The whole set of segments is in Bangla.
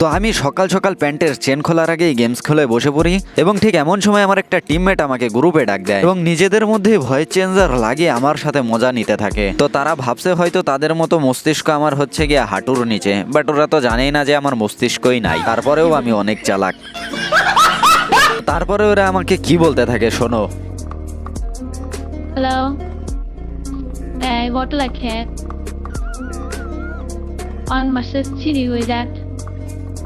তো আমি সকাল সকাল প্যান্টের চেন খোলার আগেই গেমস খেলে বসে পড়ি এবং ঠিক এমন সময় আমার একটা টিমমেট আমাকে গ্রুপে ডাক দেয় এবং নিজেদের মধ্যে ভয়েস চেঞ্জার লাগিয়ে আমার সাথে মজা নিতে থাকে তো তারা ভাবছে হয়তো তাদের মতো মস্তিষ্ক আমার হচ্ছে গিয়ে হাঁটুর নিচে বাট ওরা তো জানেই না যে আমার মস্তিষ্কই নাই তারপরেও আমি অনেক চালাক তারপরে ওরা আমাকে কি বলতে থাকে শোনো I care? On my city with that.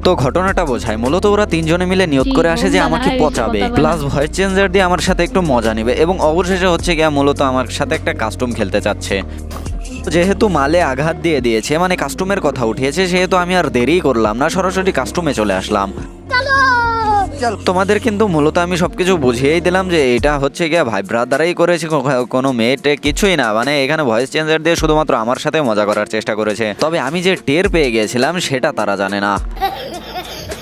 তো ঘটনাটা বোঝায়। মূলত ওরা তিনজনে মিলে নিয়োগ করে আসে যে আমাকে পচাবে। প্লাস ভয়েস চেঞ্জার দিয়ে আমার সাথে একটু মজা নেবে এবং অবশেষে হচ্ছে গিয়া মূলত আমার সাথে একটা কাস্টম খেলতে চাচ্ছে। যেহেতু মালে আঘাত দিয়ে দিয়েছে মানে কাস্টমের কথা উঠিয়েছে সেহেতু আমি আর দেরি করলাম না সরাসরি কাস্টমে চলে আসলাম। তোমাদের কিন্তু মূলত আমি সবকিছু বুঝিয়েই দিলাম যে এটা হচ্ছে গিয়া ভাই ব্রাদারাই করেছে কোনো মেয়েটে কিছুই না। মানে এখানে ভয়েস চেঞ্জার দিয়ে শুধুমাত্র আমার সাথে মজা করার চেষ্টা করেছে। তবে আমি যে টের পেয়ে গেছিলাম, সেটা তারা জানে না।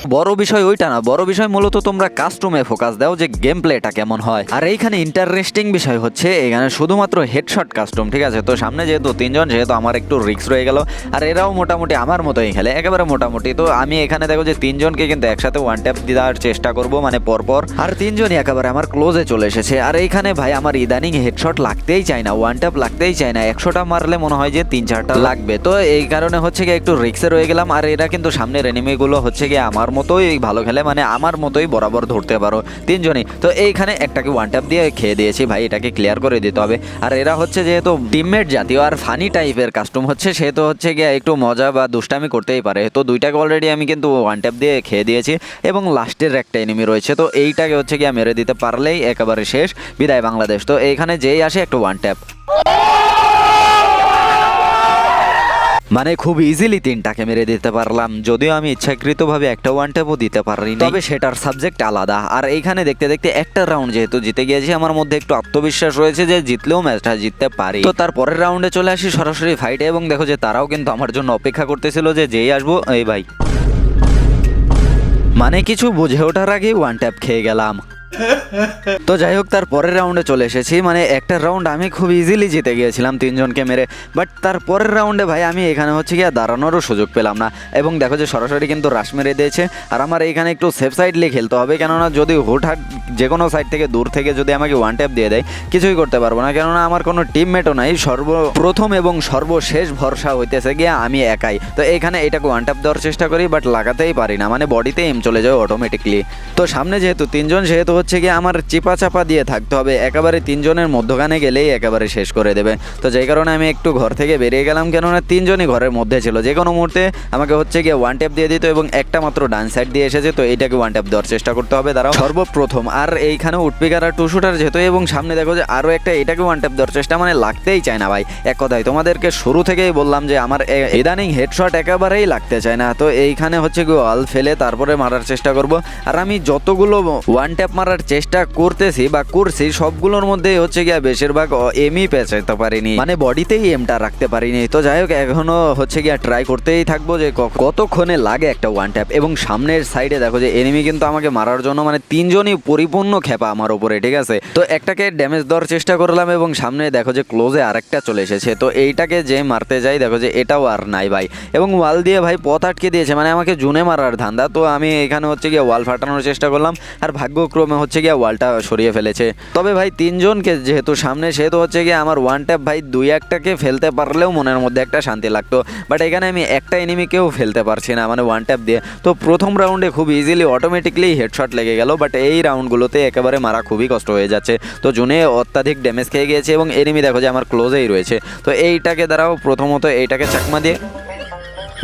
বড় বিষয় ওইটা না, বড় বিষয় মূলত তোমরা কাস্টমে ফোকাস দাও যে গেম প্লেটা কেমন হয়। আর এইখানে ইন্টারেস্টিং বিষয় হচ্ছে, এখানে শুধুমাত্র হেডশট কাস্টম ঠিক আছে? তো সামনে যেহেতু তিনজন যেহেতু আমার একটু রিক্স রয়ে গেল। আর এরাও মোটামুটি আমার মতোই খেলে, একেবারে মোটামুটি। তো আমি এখানে দেখো যে তিনজনকে কিন্তু একসাথে ওয়ান ট্যাপ দেওয়ার চেষ্টা করব মানে পরপর। আর তিনজনই একেবারে আমার ক্লোজে চলে এসেছে। আর এইখানে ভাই আমার ইদানিং হেডশট লাগতেই চায় না ওয়ান ট্যাপ লাগতেই চায় না। একশোটা মারলে মনে হয় যে তিন চারটা লাগবে। তো এই কারণে হচ্ছে গিয়ে একটু রিক্সে রয়ে গেলাম। আর এরা কিন্তু সামনের এনিমিগুলো হচ্ছে গিয়ে আমার মতোই ভালো খেলে মানে আমার মতোই বরাবর ধরতে পারো তিনজনই। তো এইখানে একটাকে ওয়ান ট্যাপ দিয়ে খেয়ে দিয়েছি ভাই, এটাকে ক্লিয়ার করে দিতে হবে। আর এরা হচ্ছে যেহেতু টিমমেট জাতীয় আর ফানি টাইপের কাস্টম হচ্ছে সেহেতু হচ্ছে গিয়ে একটু মজা বা দুষ্টামি করতেই পারে। তো দুইটাকে অলরেডি আমি কিন্তু ওয়ান ট্যাপ দিয়ে খেয়ে দিয়েছি এবং লাস্টের একটা এনিমি রয়েছে। তো এইটাকে হচ্ছে গিয়ে মেরে দিতে পারলেই একেবারে শেষ। বিদায় বাংলাদেশ। তো এইখানে যেই আসে একটু ওয়ান ট্যাপ মানে খুব ইজিলি তিনটাকে মেরে দিতে পারলাম। যদিও আমি ইচ্ছাকৃতভাবে একটা ওয়ান ট্যাপও দিতে পারিনি। তবে সেটার সাবজেক্ট আলাদা। আর এইখানে দেখতে দেখতে একটা রাউন্ড যেহেতু জিতে গিয়েছি, আমার মধ্যে একটু আত্মবিশ্বাস রয়েছে যে জিতলেও ম্যাচটা জিততে পারি। তো তার পরের রাউন্ডে চলে আসি সরাসরি ফাইটে এবং দেখো যে তারাও কিন্তু আমার জন্য অপেক্ষা করতেছিল যে যেই আসব, এই ভাই। মানে কিছু বুঝে ওঠার আগেই ওয়ান ট্যাপ খেয়ে গেলাম। তো যাই হোক, তার পরের রাউন্ডে চলে এসেছি। মানে একটা রাউন্ড আমি খুব ইজিলি জিতে গিয়েছিলাম তিনজনকে মেরে। বাট তার পরের রাউন্ডে ভাই আমি এখানে হচ্ছে গিয়ে দাঁড়ানোরও সুযোগ পেলাম না। এবং দেখো যে সরাসরি কিন্তু রাশ মেরে দিয়েছে। আর আমার এখানে একটু সেফ সাইডলি খেলতে হবে। কেননা যদি হুটহাট যে কোনো সাইড থেকে দূর থেকে যদি আমাকে ওয়ান ট্যাপ দিয়ে দেয়, কিছুই করতে পারব না। কেননা আমার কোনো টিমমেটও নাই, সর্বপ্রথম এবং সর্বশেষ ভরসা হইতেছে গিয়ে আমি একাই। তো এখানে এটাকে ওয়ান ট্যাপ দেওয়ার চেষ্টা করি বাট লাগাতেই পারি না। মানে বডিতে এম চলে যায় অটোমেটিকলি তো সামনে যেহেতু তিনজন, সেহেতু হচ্ছে গিয়ে আমার চিপা চাপা দিয়ে থাকতে হবে। একেবারে তিনজনের মধ্যখানে গেলেই একেবারে শেষ করে দেবে। তো যেই কারণে আমি একটু ঘর থেকে বেরিয়ে গেলাম, কেননা তিনজনই ঘরের মধ্যে ছিল। যে কোনো মুহূর্তে আমাকে হচ্ছে গিয়ে ওয়ান ট্যাপ দিয়ে দিত এবং একটা মাত্র ডান সাইড দিয়ে এসেছে, তো এইটাকে ওয়ান ট্যাপ দেওয়ার চেষ্টা করতে হবে। তারা সর্বপ্রথম আর এইখানে উঠপিকার আর টু শুটার যেহেতু, এবং সামনে দেখো যে আরও একটা এটাকে ওয়ান ট্যাপ দেওয়ার চেষ্টা মানে লাগতেই চায় না ভাই। এক কথায় তোমাদেরকে শুরু থেকেই বললাম যে আমার ইদানিং হেডশট একেবারেই লাগতে চায় না। তো এইখানে হচ্ছে গোয়াল ফেলে তারপরে মারার চেষ্টা করব। আর আমি যতগুলো ওয়ান ট্যাপ মারার চেষ্টা করতেছি বা করছি, সবগুলোর মধ্যেই হচ্ছে গিয়ে বেশিরভাগ এমই পেঁচাইতে পারিনি। মানে বডিতেই এমটা রাখতে পারিনি। তো যাই হোক এখনও হচ্ছে গিয়ে ট্রাই করতেই থাকব যে কতক্ষণে লাগে একটা ওয়ান ট্যাপ এবং সামনের সাইডে দেখো যে এনিমি কিন্তু আমাকে মারার জন্য মানে তিনজনই পরিপূর্ণ খেপা আমার উপরে, ঠিক আছে? তো একটাকে ড্যামেজ দেওয়ার চেষ্টা করলাম এবং সামনে দেখো যে ক্লোজে আরেকটা চলে এসেছে। তো এইটাকে যে মারতে যাই, দেখো যে এটাও আর নাই ভাই। এবং ওয়াল দিয়ে ভাই পথ আটকে দিয়েছে মানে আমাকে জুনে মারার ধান্দা। তো আমি এখানে হচ্ছে গিয়ে ওয়াল ফাটানোর চেষ্টা করলাম, আর ভাগ্যক্রমে হচ্ছে গিয়ে ওয়ালটা সরিয়ে ফেলেছে। তবে ভাই তিনজনকে যেহেতু সামনে, সেহেতু হচ্ছে গিয়ে আমার ওয়ান ট্যাপ ভাই দুই একটাকে ফেলতে পারলেও মনের মধ্যে একটা শান্তি লাগতো। বাট এখানে আমি একটা এনিমিকেও ফেলতে পারছি না মানে ওয়ান ট্যাপ দিয়ে। তো প্রথম রাউন্ডে খুব ইজিলি অটোমেটিকলি হেডশট লেগে গেল বাট এই রাউন্ডগুলোতে একেবারে মারা খুবই কষ্ট হয়ে যাচ্ছে। তো জুনে অত্যাধিক ড্যামেজ খেয়ে গিয়েছে এবং এনিমি দেখো যে আমার ক্লোজেই রয়েছে। তো এইটাকে দ্বারাও প্রথমত এইটাকে চাকমা দিয়ে।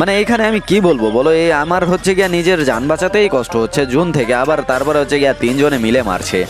মানে এইখানে আমি কি বলব বলো, এই আমার হচ্ছে গিয়া নিজের যান বাঁচাতেই কষ্ট হচ্ছে জুন থেকে, আবার তারপরে হচ্ছে গিয়া তিনজনে মিলে মারছে।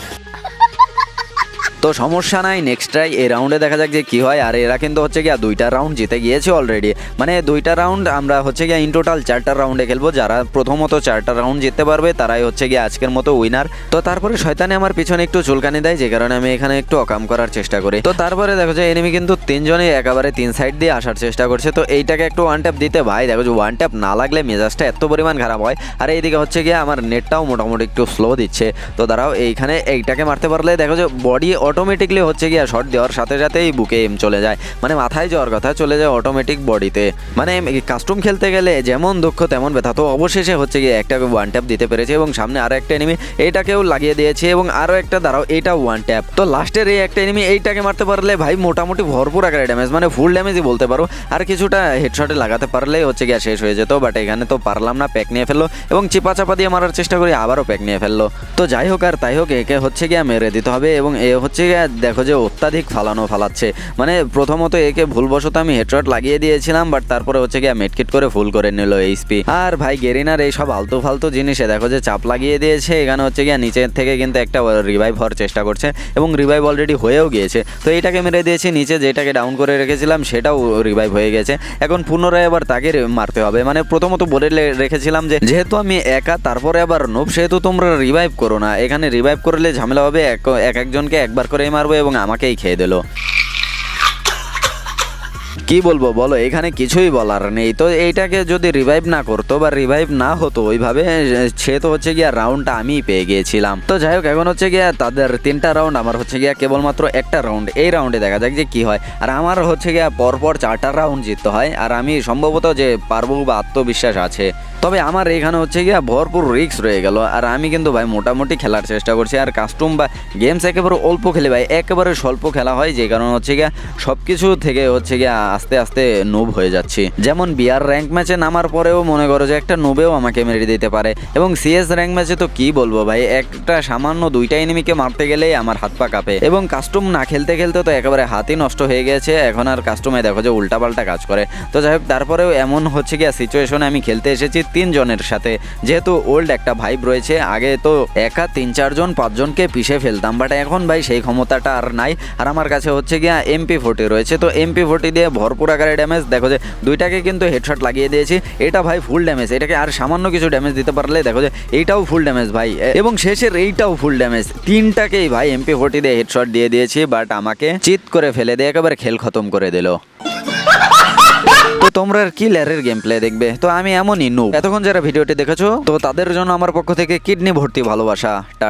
তো সমস্যা নাই নেক্সট ট্রাই এই রাউন্ডে দেখা যাক যে কি হয়। আর এরা কিন্তু হচ্ছে গিয়া দুইটা রাউন্ড জিতে গিয়েছে অলরেডি মানে দুইটা রাউন্ড আমরা হচ্ছে গিয়া ইন টোটাল চারটা রাউন্ডে খেলব। যারা প্রথমত চারটা রাউন্ড জিততে পারবে, তারাই হচ্ছে গিয়ে আজকের মতো উইনার তো তারপরে শয়তানে আমার পিছনে একটু চুলকানি দেয়, যে কারণে আমি এখানে একটু অকাম করার চেষ্টা করি। তো তারপরে দেখো যে এনিমি কিন্তু তিনজনই একেবারে তিন সাইড দিয়ে আসার চেষ্টা করছে। তো এইটাকে একটু ওয়ান ট্যাপ দিতে, ভাই দেখো যে ওয়ান ট্যাপ না লাগলে মেজাজটা এত পরিমাণ খারাপ হয়। আর এইদিকে হচ্ছে গিয়ে আমার নেটটাও মোটামুটি একটু স্লো দিচ্ছে। তো দাঁড়াও, এইখানে এইটাকে মারতে পারলে দেখো যে বডি অটোমেটিকলি হচ্ছে গিয়ে শট দেওয়ার সাথে সাথেই বুকে এম চলে যায়। মানে মাথায় যাওয়ার কথা চলে যায় অটোমেটিক বডিতে মানে কাস্টম খেলতে গেলে যেমন দক্ষ তেমন ব্যথা। তো অবশেষে হচ্ছে গিয়ে একটা ওয়ান ট্যাপ দিতে পেরেছে এবং সামনে আরও একটা এনিমি এইটাকেও লাগিয়ে দিয়েছে এবং আরও একটা, দাঁড়াও, এটা ওয়ান ট্যাপ তো লাস্টের এই একটা এনিমি এইটাকে মারতে পারলে ভাই মোটামুটি ভরপুর আকারে ড্যামেজ মানে ফুল ড্যামেজই বলতে পারো। আর কিছুটা হেডশটে লাগাতে পারলেই হচ্ছে গিয়ে শেষ হয়ে যেত বাট এখানে তো পারলাম না প্যাক নিয়ে ফেলল এবং চিপা চাপা দিয়ে মারার চেষ্টা করি আবারও প্যাক নিয়ে ফেলল। তো যাই হোক আর তাই হোক, একে হচ্ছে গিয়ে মেরে দিতে হবে এবং এ হচ্ছে গিয়ে দেখো যে অত্যাধিক ফালানো ফালাচ্ছে। মানে প্রথমত একে ভুলবশত আমি হেডশট লাগিয়ে দিয়েছিলাম বাট তারপরে হচ্ছে গিয়ে মেটকিট করে ফুল করে নিল এইচপি। আর ভাই গেরিনার এই সব আলতু ফালতু জিনিসে দেখো যে চাপ লাগিয়ে দিয়েছে, এখানে হচ্ছে গিয়ে নিচের থেকে কিন্তু একটা রিভাইভ হওয়ার চেষ্টা করছে এবং রিভাইভ অলরেডি হয়েও গিয়েছে। তো এইটাকে মেরে দিয়েছি, নিচে যেটাকে ডাউন করে রেখেছিলাম সেটাও রিভাইভ হয়ে গেছে। এখন পুনরায় আবার তাকে মারতে হবে। মানে প্রথমত বলে রেখেছিলাম যে, যেহেতু আমি একা, তারপরে আবার নোব, সেহেতু তোমরা রিভাইভ করো না। এখানে রিভাইভ করলে ঝামেলা হবে এক একজনকে একবার করেই মারবো এবং আমাকেই খেয়ে দিলো। কি বলব বলো, এখানে কিছুই বলার নেই। তো এইটাকে যদি রিভাইভ না করতো বা রিভাইভ না হতো ওইভাবে, সে তো হচ্ছে গিয়া রাউন্ডটা আমিই পেয়ে গিয়েছিলাম। তো যাই হোক, এখন হচ্ছে গিয়া তাদের তিনটা রাউন্ড আমার হচ্ছে গিয়া কেবলমাত্র একটা রাউন্ড এই রাউন্ডে দেখা যাক যে কি হয়। আর আমার হচ্ছে গিয়া পরপর চারটা রাউন্ড জিততে হয়। আর আমি সম্ভবত যে পারব বা আত্মবিশ্বাস আছে। তবে আমার এখানে হচ্ছে গিয়া ভরপুর রিস্ক রয়ে গেল। আর আমি কিন্তু ভাই মোটামুটি খেলার চেষ্টা করছি। আর কাস্টম বা গেমস একেবারে অল্প খেলে ভাই, একেবারে স্বল্প খেলা হয়, যে কারণে হচ্ছে গিয়া সব কিছু থেকে হচ্ছে গিয়া আস্তে আস্তে নুব হয়ে যাচ্ছি। যেমন বিআর র্যাঙ্ক ম্যাচে নামার পরেও মনে করো যে একটা নুবেও আমাকে মেরে দিতে পারে। এবং সিএস র্যাঙ্ক ম্যাচে তো কি বলব ভাই, একটা সামান্য দুইটা এনিমিকে মারতে গেলেই আমার হাত পা কাঁপে। এবং কাস্টম না খেলতে খেলতে তো একেবারে হাতই নষ্ট হয়ে গেছে। এখন আর কাস্টমে দেখো যে উল্টাপাল্টা কাজ করে। তো যাই হোক, তারপরেও এমন হচ্ছে গিয়া সিচুয়েশনে আমি খেলতে এসেছি। তিনজনের সাথে। যেহেতু ওল্ড একটা ভাইব রয়েছে, আগে তো একা তিন, চারজন, পাঁচজনকে পিষে ফেলতাম। বাট এখন ভাই সেই ক্ষমতাটা আর নাই। আর আমার কাছে হচ্ছে গিয়া এমপি ফোর্টি রয়েছে। তো এমপি ফোর্টি দিয়ে ভরপুর আকারে ড্যামেজ দেখো যে দুইটাকে কিন্তু হেডশট লাগিয়ে দিয়েছি। এটা ভাই ফুল ড্যামেজ এটাকে আর সামান্য কিছু ড্যামেজ দিতে পারলে, দেখো যে এইটাও ফুল ড্যামেজ ভাই। এবং শেষের এইটাও ফুল ড্যামেজ তিনটাকেই ভাই এমপি ফোর্টি দিয়ে হেডশট দিয়ে দিয়েছি বাট আমাকে চিত করে ফেলে দিয়ে একেবারে খেল খতম করে দিল। তোমরা কি ল্যারের গেম প্লে দেখবে? তো আমি এমনই নু এতক্ষণ যারা ভিডিওটি দেখেছ, তো তাদের জন্য আমার পক্ষ থেকে কিডনি ভর্তি ভালোবাসা। টাটা।